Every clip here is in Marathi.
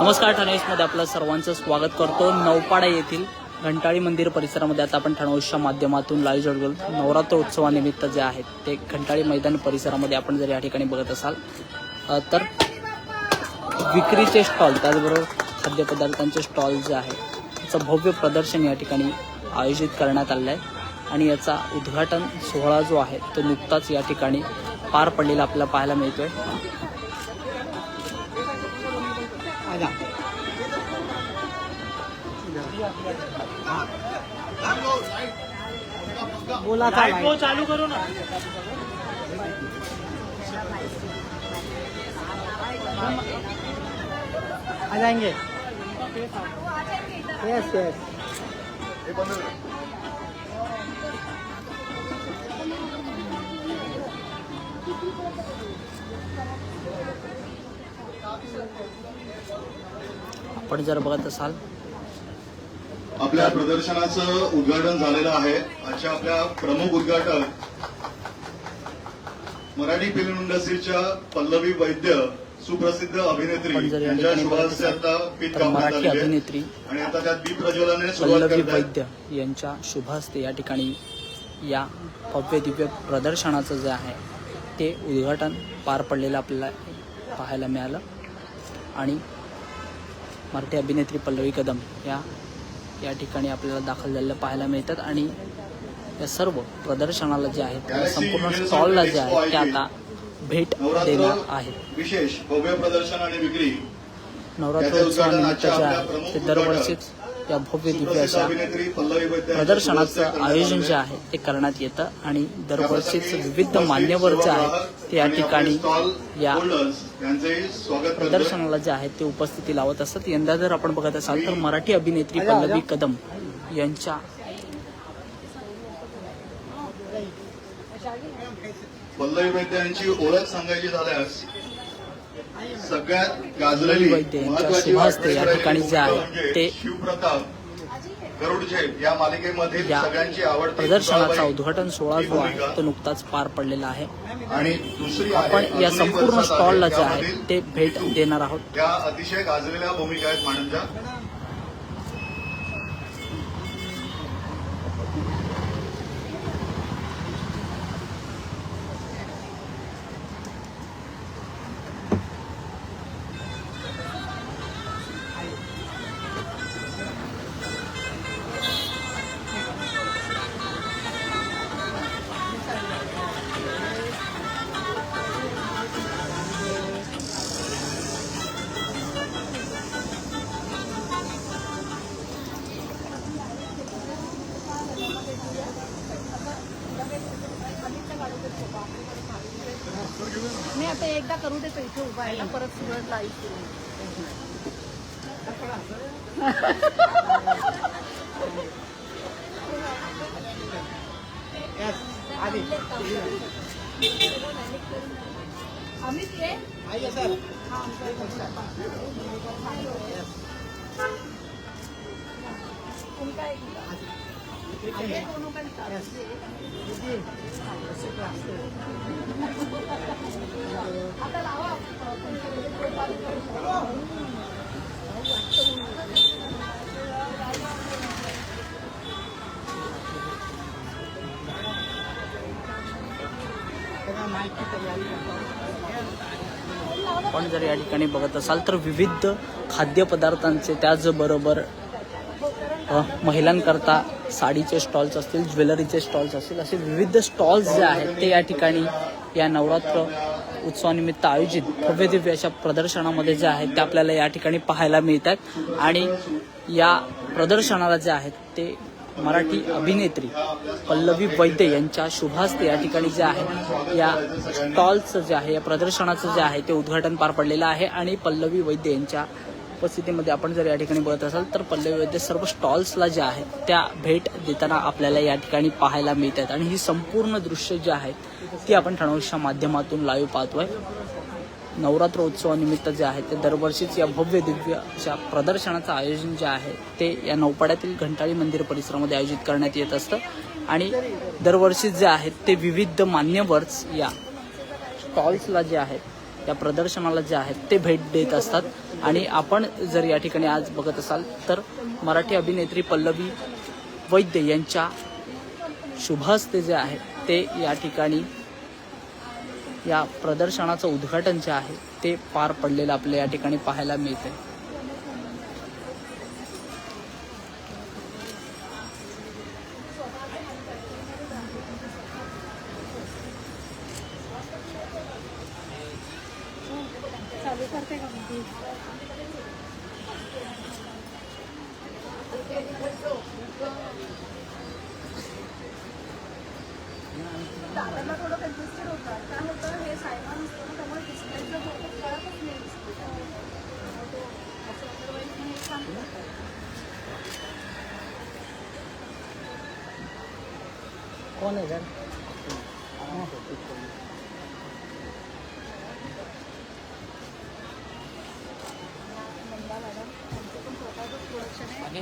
नमस्कार ठाणेशमध्ये आपलं सर्वांचं स्वागत करतो. नौपाडा येथील घंटाळी मंदिर परिसरामध्ये आता आपण ठाणोशच्या माध्यमातून लाईव्ह जोडगोल नवरात्र उत्सवानिमित्त जे आहेत ते घंटाळी मैदान परिसरामध्ये आपण जर या ठिकाणी बघत असाल तर विक्रीचे स्टॉल त्याचबरोबर खाद्यपदार्थांचे स्टॉल जे आहे त्याचं भव्य प्रदर्शन या ठिकाणी आयोजित करण्यात आलं आहे आणि याचा उद्घाटन सोहळा जो आहे तो नुकताच या ठिकाणी पार पडलेला आपल्याला पाहायला मिळतोय. बोला चालू चालू करू ना आ जाएंगे यस यस आपण जर बघत असाल. आपल्या प्रदर्शनाचं उद्घाटन झालेलं आहे. आजच्या आपल्या प्रमुख उद्घाटक मराठी फिल्म इंडस्ट्रीच्या पल्लवी वैद्य सुप्रसिद्ध अभिनेत्री. यांच्या शुभास्ते आता पीठ कापण्यात अभिनेत्री आणि आता त्यात दीप प्रज्वलनाने सुरुवात वैद्य यांच्या शुभहस्ते या ठिकाणी या भव्य दिव्य प्रदर्शनाचं जे आहे ते उद्घाटन पार पडलेलं आपल्याला पाहायला मिळालं. आणि मराठी अभिनेत्री पल्लवी कदम या या ठिकाणी आपल्याला दाखल झालेलं पाहायला मिळतात. आणि या सर्व प्रदर्शनाला जे आहे त्या संपूर्ण स्टॉलला जे आहे ते आता भेट देणार आहेत विशेष भव्य प्रदर्शन आणि विक्री. नवरात्र याचे उद्घाटन उत्सवानिमित्त आजच्या जे आहे ते दरवर्षीच या भव्य दिव्य अशा प्रदर्शनाचं आयोजन जे आहे. ते करण्यात येतं आणि दरवर्षीच विविध मान्यवर जे आहे आहेत ते या ठिकाणी या प्रदर्शनाला जे आहे ते उपस्थिती लावत असतात यंदा जर आपण बघत असाल तर मराठी अभिनेत्री पल्लवी कदम यांच्या पल्लवी वैद्य यांची ओळख सांगायची झाल्यास सगळ्यात गाजलेली महत्वाची या ठिकाणी जे आहे म्हणजे ते शिवप्रताप या मालिकेमधील या सगळ्यांची आवडती प्रदर्शनाचा उद्घाटन सोहळा जो आहे. तो नुकताच पार पडलेला आहे. आणि दुसरी आपण या संपूर्ण स्टॉलला जे आहे ते भेट देणार आहोत. त्या अतिशय गाजलेल्या भूमिका आहेत माणूंच्या एकदा करू देतो इथे उभा आहे ना परत सुरत लाईव्ह अमित ये? आइए आपण जर या ठिकाणी बघत असाल तर विविध खाद्यपदार्थांचे त्याचबरोबर महिलांकरता साडीचे स्टॉल्स असतील ज्वेलरीचे स्टॉल्स असतील असे विविध स्टॉल्स जे आहेत ते या ठिकाणी या नवरात्र उत्सवानिमित्त आयोजित भव्य दिव्य अशा प्रदर्शनामध्ये जे आहेत ते आपल्याला या ठिकाणी पाहायला मिळतात. आणि या प्रदर्शनाला जे आहेत ते मराठी अभिनेत्री पल्लवी वैद्य यांच्या शुभास्ते या ठिकाणी जे आहे या स्टॉल्सचं जे आहे या प्रदर्शनाचं जे आहे ते उद्घाटन पार पडलेलं आहे. आणि पल्लवी वैद्य यांच्या उपस्थितीमध्ये आपण जर या ठिकाणी बघत असाल तर पल्लवी वैद्य सर्व स्टॉल्सला ज्या आहेत त्या भेट देताना आपल्याला या ठिकाणी पाहायला मिळतात. आणि ही संपूर्ण दृश्य जी आहेत ती आपण ठणवशच्या माध्यमातून लाईव्ह पाहतोय. नवरात्र उत्सवानिमित्त जे आहे ते दरवर्षीच या भव्य दिव्य प्रदर्शनाचं आयोजन जे आहे ते या नौपाड्यातील घंटाळी मंदिर परिसरामध्ये आयोजित करण्यात येत असतं. आणि दरवर्षी जे आहेत ते विविध मान्यवर्स या स्टॉल्सला जे आहेत या प्रदर्शनाला जे आहेत ते भेट देत असतात. आणि आपण जर या ठिकाणी आज बघत असाल तर मराठी अभिनेत्री पल्लवी वैद्य यांच्या शुभहस्ते जे आहे ते या ठिकाणी या प्रदर्शनाचं उद्घाटन जे आहे ते पार पडलेलं आपल्या या ठिकाणी पाहायला मिळते चालू करते का मग दादाला थोडं कन्फ्युजन होतं काय होतं हे सायमान असतं ना त्यामुळे डिस्प्लेचं होतं कळतच नाही display. तो असं otherwise मी हे सांगते. कोण आहे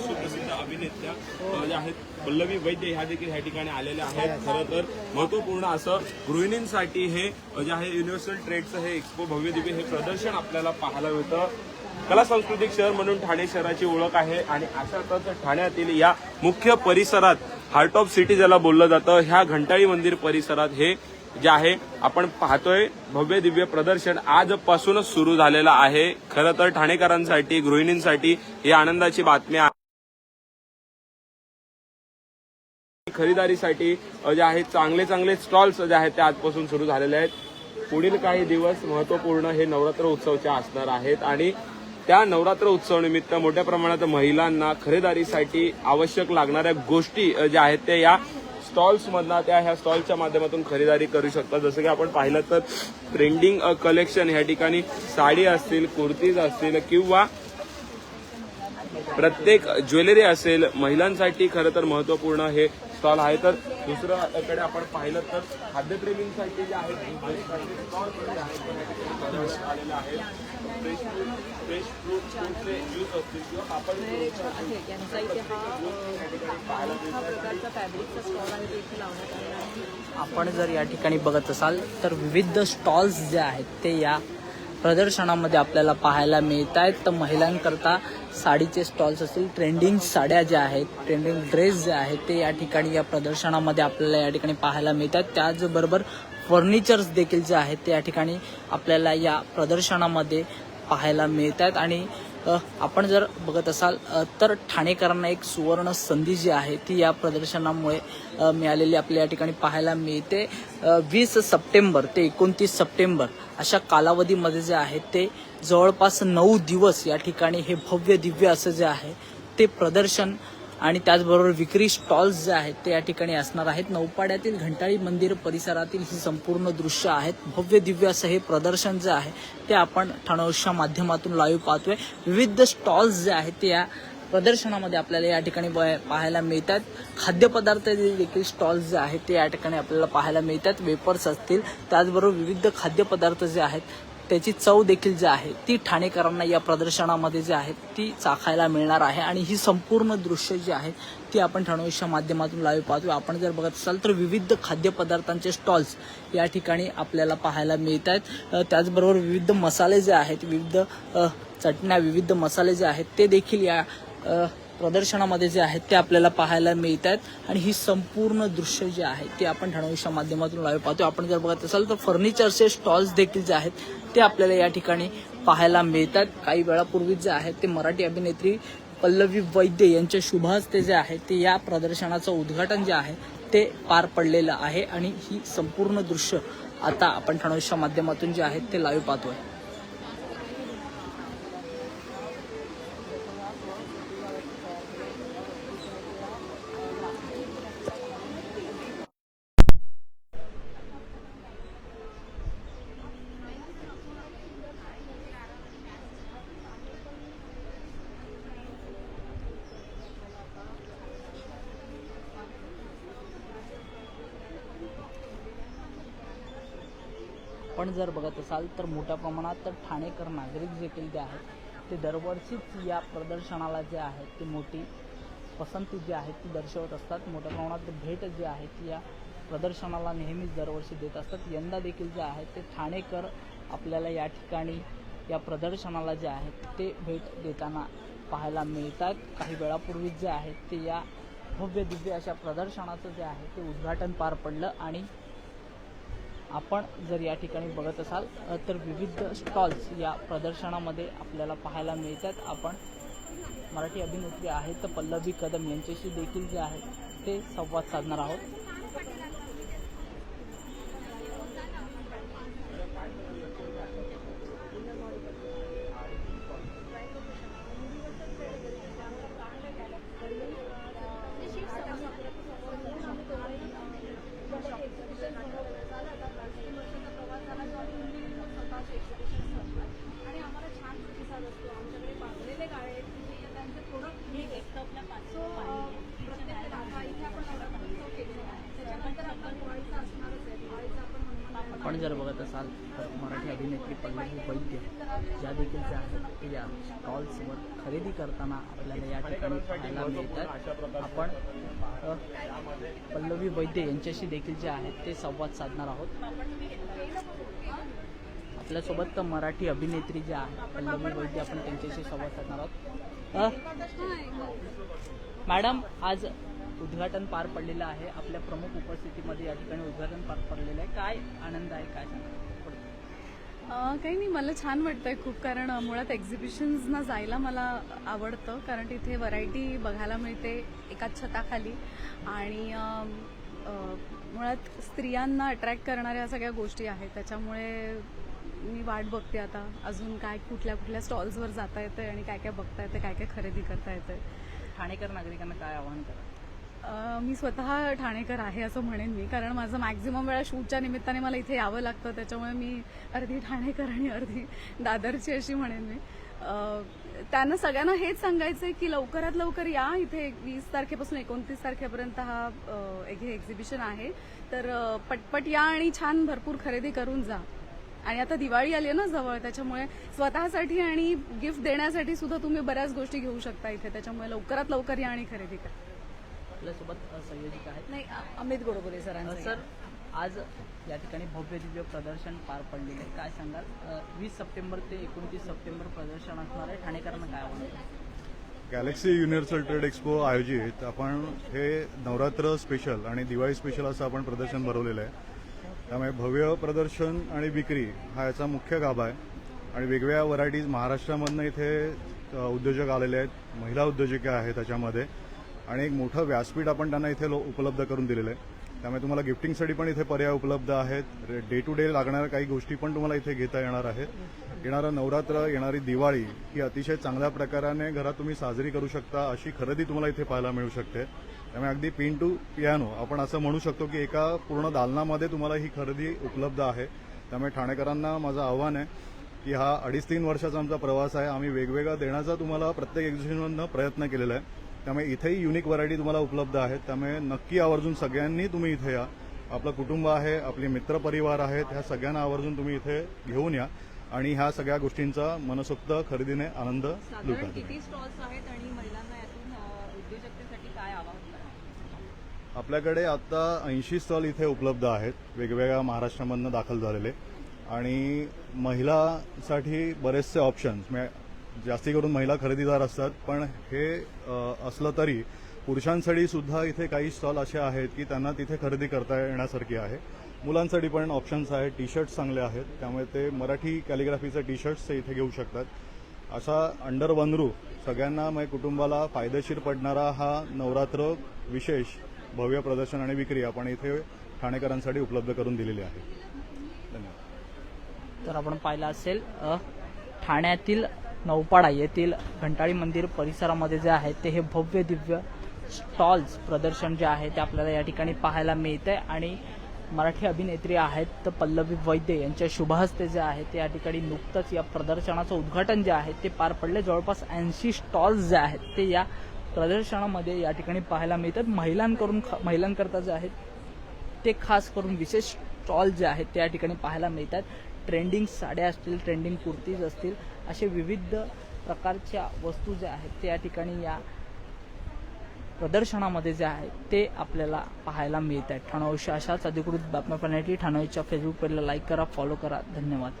सुप्रसिद्ध अभिनेत्या ज्या आहेत पल्लवी वैद्य ह्या देखील ह्या ठिकाणी आलेल्या आहेत खरं तर महत्त्वपूर्ण असं गृहिणींसाठी हे जे आहे युनिव्हर्सल ट्रेडचं हे एक्सपो भव्य दिव्य हे प्रदर्शन आपल्याला पाहायला मिळतं कला सांस्कृतिक शहर म्हणून ठाणे शहराची ओळख आहे आणि अशातच ठाण्यातील या मुख्य परिसरात हार्ट ऑफ सिटी ज्याला बोललं जातं ह्या घंटाळी मंदिर परिसरात हे जे आहे आपण पाहतोय भव्य दिव्य प्रदर्शन आजपासूनच सुरू झालेलं आहे. खरं तर ठाणेकरांसाठी गृहिणींसाठी ही आनंदाची बातमी आहे. खरेदारीसाठी जे आहेत चांगले चांगले स्टॉल्स जे आहेत ते आजपासून सुरू झालेले आहेत. पुढील काही दिवस महत्त्वपूर्ण हे नवरात्र उत्सवचे असणार आहेत आणि त्या नवरात्र उत्सव निमित्त मोठ्या प्रमाणात महिलांना खरेदारीसाठी आवश्यक लागणाऱ्या गोष्टी ज्या आहेत ते या स्टॉल्समधनं त्या ह्या स्टॉलच्या माध्यमातून खरेदारी करू शकतात जसं की आपण पाहिलं तर ट्रेंडिंग कलेक्शन ह्या ठिकाणी साडी असतील कुर्तीज असतील किंवा प्रत्येक ज्वेलरी असेल महिलांसाठी खरं तर महत्त्वपूर्ण हे स्टॉल आहे. तर दुसऱ्याकडे आपण पाहिलं तर खाद्यप्रेमींसाठी जे आहेत. यांचा इथे हा हा प्रकारचा फॅब्रिकचा स्टॉल आहे तो इथे लावण्यात आलेला आहे. आपण जर या ठिकाणी बघत असाल तर विविध स्टॉल्स जे आहेत ते या प्रदर्शनामध्ये आपल्याला पाहायला मिळत आहेत. तर महिलांकरता साडीचे स्टॉल्स असतील ट्रेंडिंग साड्या ज्या आहेत ट्रेंडिंग ड्रेस जे आहेत ते या ठिकाणी या प्रदर्शनामध्ये आपल्याला या ठिकाणी पाहायला मिळतात त्याचबरोबर फर्निचर्स देखील जे आहेत ते या ठिकाणी आपल्याला या प्रदर्शनामध्ये पाहायला मिळत आहेत आणि आपण जर बघत असाल तर ठाणेकरांना एक सुवर्ण संधी जी आहे ती या प्रदर्शनामुळे मिळालेली आपल्या या ठिकाणी पाहायला मिळते. वीस सप्टेंबर ते एकोणतीस सप्टेंबर अशा कालावधीमध्ये जे आहे ते जवळपास नऊ दिवस या ठिकाणी हे भव्य दिव्य असं जे आहे ते प्रदर्शन आणि त्याचबरोबर विक्री स्टॉल्स जे आहेत ते या ठिकाणी असणार आहेत. नौपाड्यातील घंटाळी मंदिर परिसरातील ही संपूर्ण दृश्य आहेत. भव्य दिव्य असं हे प्रदर्शन जे आहे ते आपण ठाणोशच्या माध्यमातून लाईव्ह पाहतोय. विविध स्टॉल्स जे आहेत ते या प्रदर्शनामध्ये आपल्याला या ठिकाणी ब- पाहायला मिळतात. खाद्यपदार्थ देखील स्टॉल्स जे आहेत ते या ठिकाणी आपल्याला पाहायला मिळतात. वेपर्स असतील. त्याचबरोबर विविध खाद्यपदार्थ जे आहेत त्याची चव देखील जी आहे ती ठाणेकरांना या प्रदर्शनामध्ये जी आहे ती चाखायला मिळणार आहे. आणि ही संपूर्ण दृश्य जी आहे ती आपण ठाणोईच्या माध्यमातून लाईव्ह पाहतो आपण जर बघत असाल तर विविध खाद्यपदार्थांचे स्टॉल्स या ठिकाणी आपल्याला पाहायला मिळत आहेत त्याचबरोबर विविध मसाले जे आहेत विविध चटण्या विविध मसाले जे आहेत ते देखील या प्रदर्शनामध्ये जे आहेत ते आपल्याला पाहायला मिळत आहेत आणि ही संपूर्ण दृश्य जे आहे ते आपण ठाणोईच्या माध्यमातून लाईव्ह पाहतो आपण जर बघत असाल तर फर्निचरचे स्टॉल्स देखील जे आहेत ते आपल्याला या ठिकाणी पाहायला मिळतात. काही वेळापूर्वी जे आहेत ते मराठी अभिनेत्री पल्लवी वैद्य यांच्या शुभहस्ते जे आहे ते या प्रदर्शनाचं उद्घाटन जे आहे ते पार पडलेलं आहे. आणि ही संपूर्ण दृश्य आता आपण ठाणोईच्या माध्यमातून जे आहेत ते लाईव्ह पाहतोय. आपण जर बघत असाल तर मोठ्या प्रमाणात ठाणेकर नागरिक देखील जे आहेत ते दरवर्षीच या प्रदर्शनाला जे आहेत ते मोठी पसंती जी आहे ती दर्शवत असतात. मोठ्या प्रमाणात भेट जी आहे ती या प्रदर्शनाला नेहमीच दरवर्षी देत असतात. यंदा देखील जे आहे ते ठाणेकर आपल्याला या ठिकाणी या प्रदर्शनाला जे आहेत ते भेट देताना पाहायला मिळतात. काही वेळापूर्वीच जे आहेत ते या भव्य दिव्य अशा प्रदर्शनाचं जे आहे ते उद्घाटन पार पडलं आणि आपण जर या ठिकाणी बघत असाल तर विविध स्टॉल्स या प्रदर्शनामध्ये आपल्याला पाहायला मिळतात. आपण मराठी अभिनेत्री आहेत पल्लवी कदम यांच्याशी देखील जे आहे ते संवाद साधणार आहोत आणि आम्हाला छान प्रतिसाद असतो आमच्याकडे बांधलेले गाळे आहेत की जे त्यांचे प्रोडक्ट मी सो प्रत्येक आता इथे आपण नवरात्रोत्सव केलेला आहे त्याच्यानंतर आपला दिवाळीचा असणारच आहे दिवाळीचा आपण आपण जर बघत असाल तर मराठी अभिनेत्री पल्लवी वैद्य या देखील जे आहेत ते या स्टॉल्सवर खरेदी करताना आपल्याला या ठिकाणी पाहायला मिळतात. आपण पल्लवी वैद्य यांच्याशी देखील जे आहेत ते संवाद साधणार आहोत. आपल्यासोबत मराठी अभिनेत्री ज्या आहेत पल्लवी वैद्य आपण त्यांच्याशी संवाद साधणार आहोत. मॅडम आज उद्घाटन पार पडलेलं आहे. आपल्या प्रमुख उपस्थितीमध्ये या ठिकाणी उद्घाटन पार पडलेलं आहे. काय आनंद आहे काय सांगा? काही नाही मला छान वाटतंय खूप कारण मुळात एक्झिबिशन्सना जायला मला आवडतं कारण तिथे व्हरायटी बघायला मिळते एकाच छताखाली. आणि मुळात स्त्रियांना अट्रॅक्ट करणाऱ्या सगळ्या गोष्टी आहेत. त्याच्यामुळे मी वाट बघते आता अजून काय कुठल्या कुठल्या स्टॉल्सवर जाता येतं आणि काय काय बघता येतं काय काय खरेदी करता येतं ठाणेकर नागरिकांना काय आवाहन करा? मी स्वतः ठाणेकर आहे असं म्हणेन मी कारण माझं मॅक्झिमम वेळा शूटच्या निमित्ताने मला इथे यावं लागतं त्याच्यामुळे मी अर्धी ठाणेकर आणि अर्धी दादरची अशी म्हणेन मी. त्यांना सगळ्यांना हेच सांगायचं आहे की लवकरात लवकर या इथे वीस तारखेपासून एकोणतीस तारखेपर्यंत हा एक हे एक्झिबिशन आहे. तर पटपट या आणि छान भरपूर खरेदी करून जा. आणि आता दिवाळी आली आहे ना जवळ त्याच्यामुळे स्वतःसाठी आणि गिफ्ट देण्यासाठी सुद्धा तुम्ही बऱ्याच गोष्टी घेऊ शकता इथे त्याच्यामुळे लवकरात लवकर या आणि खरेदी करा. आपल्यासोबत अ, संयोजिका आहेत. नाही अमित गोडबोले अ, सरांचं सर आज या ठिकाणी भव्य दिव्य प्रदर्शन पार पडलेलं आहे. काय सांगाल? वीस सप्टेंबर ते एकोणतीस सप्टेंबर प्रदर्शन असणार आहे. ठाणेकरांना काय आहे? गॅलेक्सी युनिव्हर्सल ट्रेड एक्सपो आयोजित आपण हे नवरात्र स्पेशल आणि दिवाळी स्पेशल असं आपण प्रदर्शन भरवलेलं आहे. त्यामुळे भव्य प्रदर्शन आणि विक्री हा याचा मुख्य गाभा आहे. आणि वेगवेगळ्या व्हरायटीज महाराष्ट्रामधनं इथे उद्योजक आलेले आहेत. महिला उद्योजक आहेत त्याच्यामध्ये. आणि एक मोठं व्यासपीठ आपण त्यांना इथे लो- उपलब्ध करून दिलेलं आहे. त्यामुळे तुम्हाला गिफ्टिंगसाठी पण इथे पर्याय उपलब्ध आहेत. डे टू डे लागणाऱ्या काही गोष्टी पण तुम्हाला इथे घेता येणार आहेत. येणारं नवरात्र येणारी दिवाळी ही अतिशय चांगल्या प्रकाराने घरात तुम्ही साजरी करू शकता अशी खरेदी तुम्हाला इथे पाहायला मिळू शकते. त्यामुळे अगदी पिन टू पियानो आपण असं म्हणू शकतो की एका पूर्ण दालनामध्ये तुम्हाला ही खरेदी उपलब्ध आहे. त्यामुळे ठाणेकरांना माझं आव्हान आहे की हा अडीच तीन वर्षाचा आमचा प्रवास आहे. आम्ही वेगवेगळा देण्याचा तुम्हाला प्रत्येक एक्झिबिशनमधनं प्रयत्न केलेला आहे. त्यामुळे इथेही युनिक व्हरायटी तुम्हाला उपलब्ध आहेत. त्यामुळे नक्की आवर्जून सगळ्यांनी तुम्ही इथे या. आपलं कुटुंब आहे आपले मित्रपरिवार आहेत ह्या सगळ्यांना आवर्जून तुम्ही इथे घेऊन या. आणि ह्या सगळ्या गोष्टींचा मनसोक्त खरेदीने आनंद लुटा किती स्टॉल्स आहेत आणि महिलांना यातून अ, उद्योजकतेसाठी काय आवाहन करा आपल्याकडे आता ऐंशी स्टॉल इथे उपलब्ध आहेत. वेगवेगळ्या महाराष्ट्रामधनं दाखल झालेले. आणि महिलासाठी बरेचसे ऑप्शन्स जास्ती करून महिला खरेदीदार असतात. पण हे असलं तरी पुरुषांसाठी सुद्धा इथे काही स्टॉल असे आहेत की त्यांना तिथे खरेदी करता येण्यासारखी आहे. मुलांसाठी पण ऑप्शन्स आहेत. टी शर्ट्स चांगले आहेत. त्यामुळे ते मराठी कॅलिग्राफीचे टी शर्ट्स ते इथे घेऊ शकतात. असा अंडर वन रू सगळ्यांना म्हणजे कुटुंबाला फायदेशीर पडणारा हा नवरात्र विशेष भव्य प्रदर्शन आणि विक्री आपण इथे ठाणेकरांसाठी उपलब्ध करून दिलेली आहे. धन्यवाद. तर आपण पाहिलं असेल ठाण्यातील नौपाडा येथील घंटाळी मंदिर परिसरामध्ये जे आहे ते हे भव्य दिव्य स्टॉल्स प्रदर्शन जे आहे ते आपल्याला या ठिकाणी पाहायला मिळते आणि मराठी अभिनेत्री आहेत तर पल्लवी वैद्य यांच्या शुभहस्ते जे आहे ते या ठिकाणी नुकतंच या प्रदर्शनाचं उद्घाटन जे आहे ते पार पडले. जवळपास ऐंशी स्टॉल्स जे आहेत ते या प्रदर्शनामध्ये या ठिकाणी पाहायला मिळतात. महिलांकडून महिलांकरता जे आहेत ते खास करून विशेष स्टॉल जे आहेत ते या ठिकाणी पाहायला मिळतात. ट्रेंडिंग साड्या असतील ट्रेंडिंग कुर्तीज असतील असे विविध प्रकारच्या वस्तू ज्या आहेत ते या ठिकाणी या प्रदर्शनामध्ये जे आहे ते आपल्याला पाहायला मिळत आहेत ठाणा अशाच अधिकृत बातम्या पाहण्यासाठी ठाणा फेसबुक पेजला लाईक करा फॉलो करा. धन्यवाद.